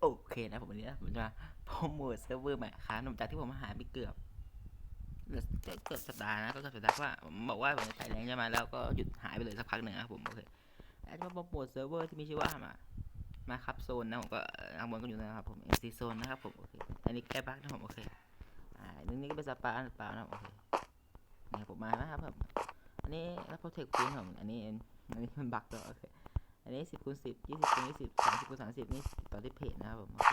โอเคนะผมวันนี้นะผมจะมาโปรโมทเซิร์ฟเวอร์ใหม่ครับหลังจากที่ผมหายไปเกือบเกือบเกือบสัปดาห์นะก็เกือบสัปดาห์เพราะว่าผมบอกว่าผมจะถ่ายแรงใช่ไหมแล้วก็หยุดหายไปเลยสักพักหนึ่งครับผมโอเคแล้วจะมาโปรโมทเซิร์ฟเวอร์ที่มีชื่อว่ามามาครับโซนนะผมก็ข้างบนก็อยู่นะครับผม MC โซนนะครับผมโอเคอันนี้แก้บั๊กนะผมโอเคอ่าอันนี้ก็เป็นสปาสปานะโอเคนี่ผมมานะครับผมอันนี้แล้วโปรเทคพื้นผมอันนี้อันนี้มันบั๊กแล้วโอเค อันนี้สิบคูณสิบยี่สิบคูณยี่สิบสามสิบคูณสามสิบนี่ต่อที่เพจนะครับผมโอเค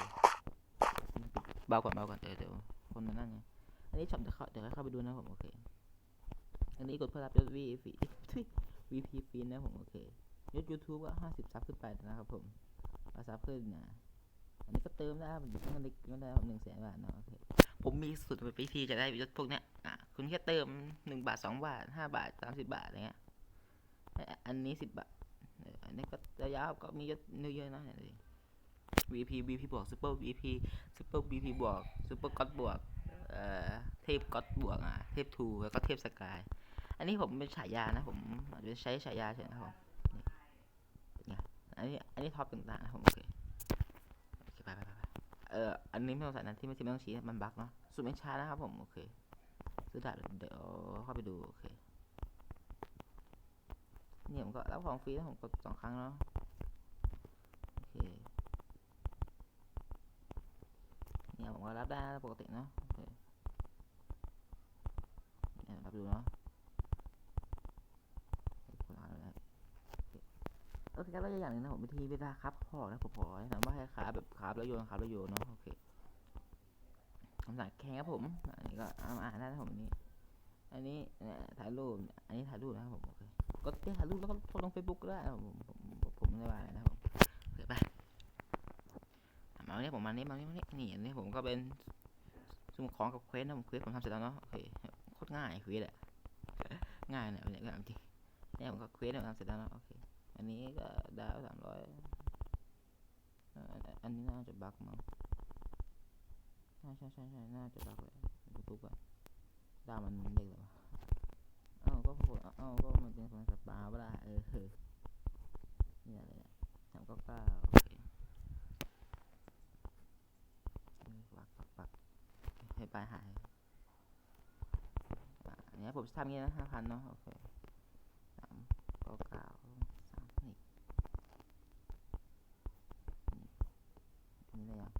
เบาก่อนเบาก่อนเดี๋ยวเดี๋ยวคนมันนั่นไงอันนี้ช็อปเดี๋ยวเข้าเดี๋ยวเข้าไปดูนะครับผมโอเคอันนี้กดเพื่อรับยศวีฟีทุยวีพีฟีนะผมโอเคยศยูทูบก็ห้าสิบซับขึ้นไปนะครับผมเอาซับขึ้นนะอันนี้ก็เติมได้ครับผมอยู่ที่เงินเล็กก็ได้หนึ่งแสนบาทเนาะโอเคผมมีสูตรวิธีจะได้ยศพวกเนี้ยอะคุณแค่เติมหนึ่งบาทสองบาทห้าบาทสามสิบบาทอะไรเงี้ยอันนี้สิบบาท อันนี้ก็ระยะก็มีเยอะเยอะนะเนี่ย VP VP บวก Super VP Super VP บวก Super God บวกเอ่อเทพ God บวกอะเทพทูแล้วก็เทพสกาย อันนี้ผมเป็นฉายานะผมอาจจะใช้ฉายาเฉยนะครับผมนี่เป็นไงอันนี้อันนี้ท็อปต่างๆนะผมโอเคโอเคไปไปไปเอออันนี้ไม่ต้องใส่นะที่ไม่ที่ไม่ต้องชี้มันบั๊กเนาะสุดไม่ช้านะครับผมโอเคซื้อดาเดี๋ยวเข้าไปดูโอเค นี่ยผมก็รับของฟรีแล้วผมกดสองครั้งเนาะโอเคเนี่ยผมก็รับได้ปกติเนาะโอเคเนี่ยรับดูเนาะคนอ่านเลยโอเคแล้วอย่างหนึ่งนะผมวิธีเวลาครับพอกนะผมขอให้ทำว่าให้ขาแบบขาแล้วโยนขาแล้วโยนเนาะโอเคคำสั่งแข่งครับผม อันนี้ก็อ่านได้นะผมนนี้ อันนี้เนี่ยถ่ายรูป อันนี้ถ่ายรูปนะครับผมโอเค ก็เต้ถ่ารูปแล้วก็โพสลงเฟซบุ๊กก็ได้ผมผมไม่ได้ว่าอะไรนะผมโอเไปมาวันนี้ผมมานี้มานี้มานี้นี่อันนี้ผมก็เป็นสมุดของกับเควสนะผมเควสผมทำเสร็จแล้วเนาะโอเคโคตรง่ายเควสอะง่ายเนี่ยเนี่ยก็จริงเนี่ยผมก็เควสผมทำเสร็จแล้วเนาะโอเคอันนี้ก็ดาวสามร้อยอันนี้น่าจะบั๊กมั้งใช่ใช่ใช่น่าจะบั๊กเลยดูปุ๊บอะดาวมันเด็กเลยวะเอ้า ก็พูดเอ้าก็มันเป็นคนสปาเวลาเออเออเนี่ยเลยเนี่ยสามเก้าเก้าโอเคปักปักปักให้ปลายหาย อันนี้ผมจะทำงี้นะห้าพันเนาะโอเคสามเก้าเก้าสามนี่นี่นี่ได้ยัง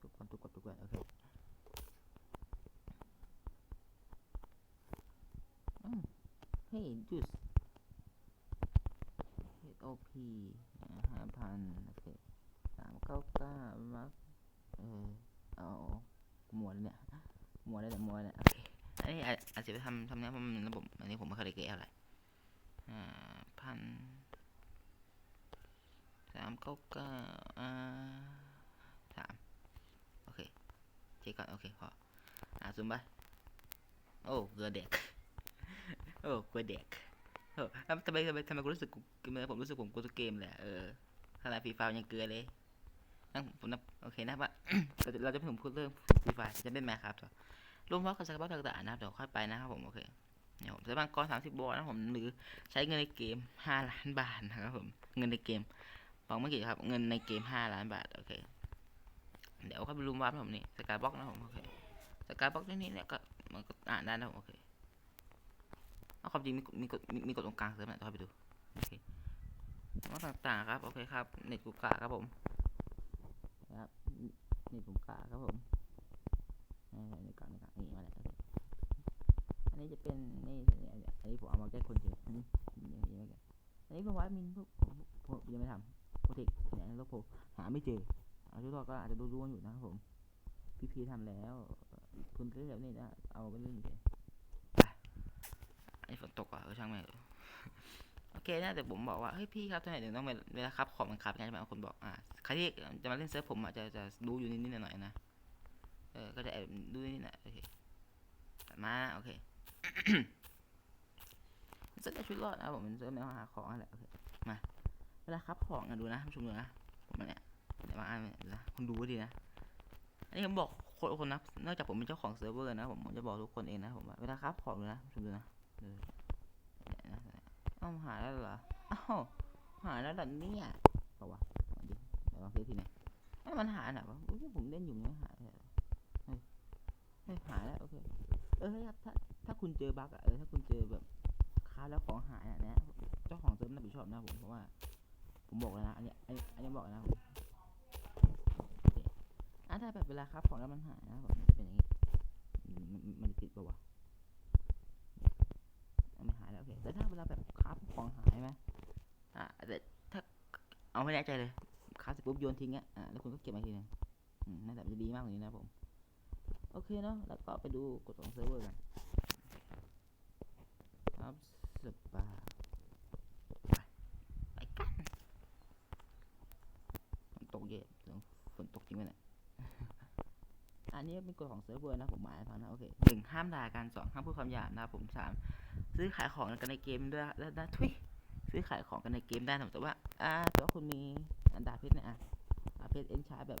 ทุกคนทุกคนทุกคนโอเค เฮ้ยจุส HOP ห้าพันโอเคสามเก้าเก้ามักเออเอาหมวดเนี่ยหมวดเลยเนี่หมวดเนี่ยโอเคอันนี้อาจอาจะไปทำทำเนี้ยเพราะมันระบบอันนี้ผมไม่เคยเกะอะไรอ่าพันสามเก้าเก้าอ่าสามโอเคเช็คก่อนโอเคพออ่าซูมไปโอ้เกลือเด็ก โอ้กลัวเด็กเออทำไมทำไมทำไมกูรู้สึกกูผมรู้สึกผมกลัวเกมเลยอะเออขนาดฟรีไฟยังเกลือเลยนั่งผมนับโอเคนะว่าเราจะเราจะไม่ถึงพูดเรื่องฟรีไฟจะเล่นแมครับต่อรวมว่ากับสกัต่างๆนะครับเดี๋ยวค่อยไปนะครับผมโอเคเนี่ยผมจะบังกรสามสิบบอลนะผมหรือใช้เงินในเกมห้าล้านบาทนะครับผมเงินในเกมฟังเมื่อกี้ครับเงินในเกมห้าล้านบาทโอเคเดี๋ยวเข้าไปรูมวาร์ปนะผมนี่สกายบ็อกนะผมโอเคสกายบ็อกนี่เนี่ยก็มันก็อ่านได้นะผมโอเค ความจริงมีกฎมีกฎมีมีกฎตรงกลางเสริมหน่อยต้องไปดูโอเคว่าต่างๆครับโอเคครับเน็ตกูกะครับผมนะครับเน็ตผมกะครับผมเน็ตกะเน็ตกะนี่มาแล้วอันนี้จะเป็นนี่อันนี้ผมเอามาแก้คนเฉยอันนี้นี่นี่นี่อันนี้ก็ไว้มินพวกผมยังไม่ทำโปรเทคเนี่ยแล้วผมหาไม่เจอเอาทุกตัวก็อาจจะดูๆอยู่นะครับผมพี่พีทำแล้วคุณเล่นแบบนี้นะเอาไปเล่นเฉย ไอ้ฝนตกอะเออช่างแม่งโอเคนะแต่ผมบอกว่าเฮ้ยพี่ครับทำไมถึงต้องเวลาครับของมันครับไงใช่ไหมบางคนบอกอ่าใครที่จะมาเล่นเซิร์ฟผมอะจะจะดูอยู่นิดๆหน่อยๆนะเออก็จะแอบดูนิดหน่อยโอเคมาโอเคเซิร์ฟได้ชุดรอดนะผมเป็นเซิร์ฟแนวหาของนั่นแหละโอเคมาเวลาครับของอะดูนะท่านผู้ชมดูนะผมเนี่ยเดี๋ยวบาอันเนี่ยดูนะคุณดูดีนะอันนี้ผมบอกคนคนนะนอกจากผมเป็นเจ้าของเซิร์ฟเวอร์นะผมผมจะบอกทุกคนเองนะผมว่าเวลาครับของดูนะท่านผู้ชมดูนะ เออเนี่ยนะเอ้าหายแล้วเหรออ้าวหายแล้วเหรอเนี่ยเอาวะดิเดี๋ยวลองซื้อทีไหนไอ้มันหายไหนวะอุ๊ยผมเล่นอยู่ไม่หายเลยเหรอเฮ้ยหายแล้วโอเคเออครับถ้าถ้าคุณเจอบั๊กอะเออถ้าคุณเจอแบบค้าแล้วของหายอะเนี้ยเจ้าของเซิร์ฟน่ารับผิดชอบนะผมเพราะว่า ผมบอกเลยนะอันนี้อันนี้อันนี้บอกเลยนะผมอะถ้าแบบเวลาครับของแล้วมันหายนะผมเป็นอย่างนี้มันมันมันจะติดปะวะอันนี้หายแล้วโอเคแต่ถ้าเวลาแบบครับของหายไหมอะแต่ถ้า เอาไม่แน่ใจเลยครับเสร็จปุ๊บโยนทิ้งอะอะแล้วคุณก็เก็บมาทีนึงน่าจะดีมากกว่านี้นะผม โอเคเนาะแล้วก็ไปดูกฎของเซิร์ฟเวอร์กันครับสปาไปกันฝนตกเย็นฝนตกจริงไหมเนี่ยอันนี้เป็นกฎของเซิร์ฟเวอร์นะผมหมายฟังนะโอเคหนึ่งห้ามด่ากันสองห้ามพูดคำหยาบนะผมสามซื้อขายของกันในเกมด้วยแล้วนะทุย ซื้อขายของกันในเกมได้นะแต่ว่าอ่าแต่ว่าคุณมีอันดาเพชรเนี่ยอะดาเพชรเอ็นชาร์แบบ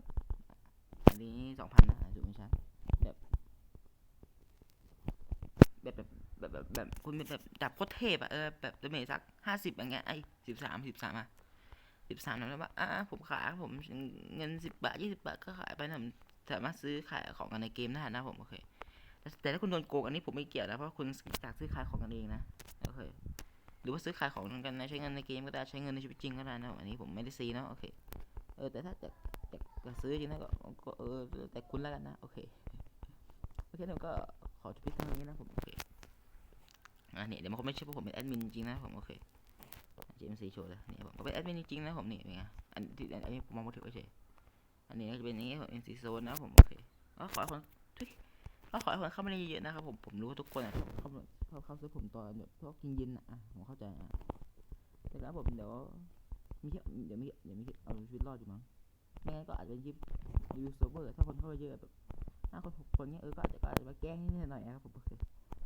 อันนี้สองพันนะถูกไหมใช่แบบแบบแบบแบบแบบแบบคุณเป็นแบบดาบโคตรเทพอะเออแบบดาเมจสักห้าสิบอย่างเงี้ยไอ้สิบสามสิบสามอะสิบสามแล้วว่าอ่าผมขายผมเงินสิบบาทยี่สิบบาทก็ขายไปนะสามารถซื้อขายของกันในเกมได้นะผมโอเคแต่แต่ถ้าคุณโดนโกงอันนี้ผมไม่เกี่ยวนะเพราะคุณจากซื้อขายของกันเองนะโอเค หรือว่าซื้อขายของกันนะใช้เงินในเกมก็ได้ใช้เงินในชีวิตจริงก็ได้นะอันนี้ผมไม่ได้ซีเนาะโอเคเออแต่ถ้าจะจะซื้อจริงนะก็ก็เออแต่คุณแล้วกันนะโอเคโอเคผมก็ขอจบคลิปเท่านี้นะผมโอเคอ่าเนี่ยเดี๋ยวมันคงไม่ใช่เพราะผมเป็นแอดมินจริงนะผมโอเค JMC โชว์เลยเนี่ยผมก็เป็นแอดมินจริงนะผมนี่เป็นไงอันที่อันนี้ผมมองมาถือไว้เฉยอันนี้ก็จะเป็นอย่างนี้ของ NC Zone นะผมโอเคก็ขอคนทุย ก็ขอให้คนเข้ามาเยอะๆนะครับผมผมรู้ว่าทุกคนอะเข้ามาเข้าเข้าซื้อผมตอนแบบพวกกินเย็นๆอะอะผมเข้าใจอะแต่แล้วผมเดี๋ยวมีเดี๋ยวมีเดี๋ยวมีเอาชีวิตรอดอยู่มั้งไม่งั้นก็อาจจะเป็นยิบรีวิวเซิร์ฟเวอร์ถ้าคนเข้ามาเยอะแบบห้าคนหกคนเนี้ยเออก็อาจจะก็อาจจะมาแกล้งนิดหน่อยนะครับผมโอเค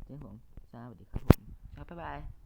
เจ้ผมสวัสดีครับผมครับบ๊ายบาย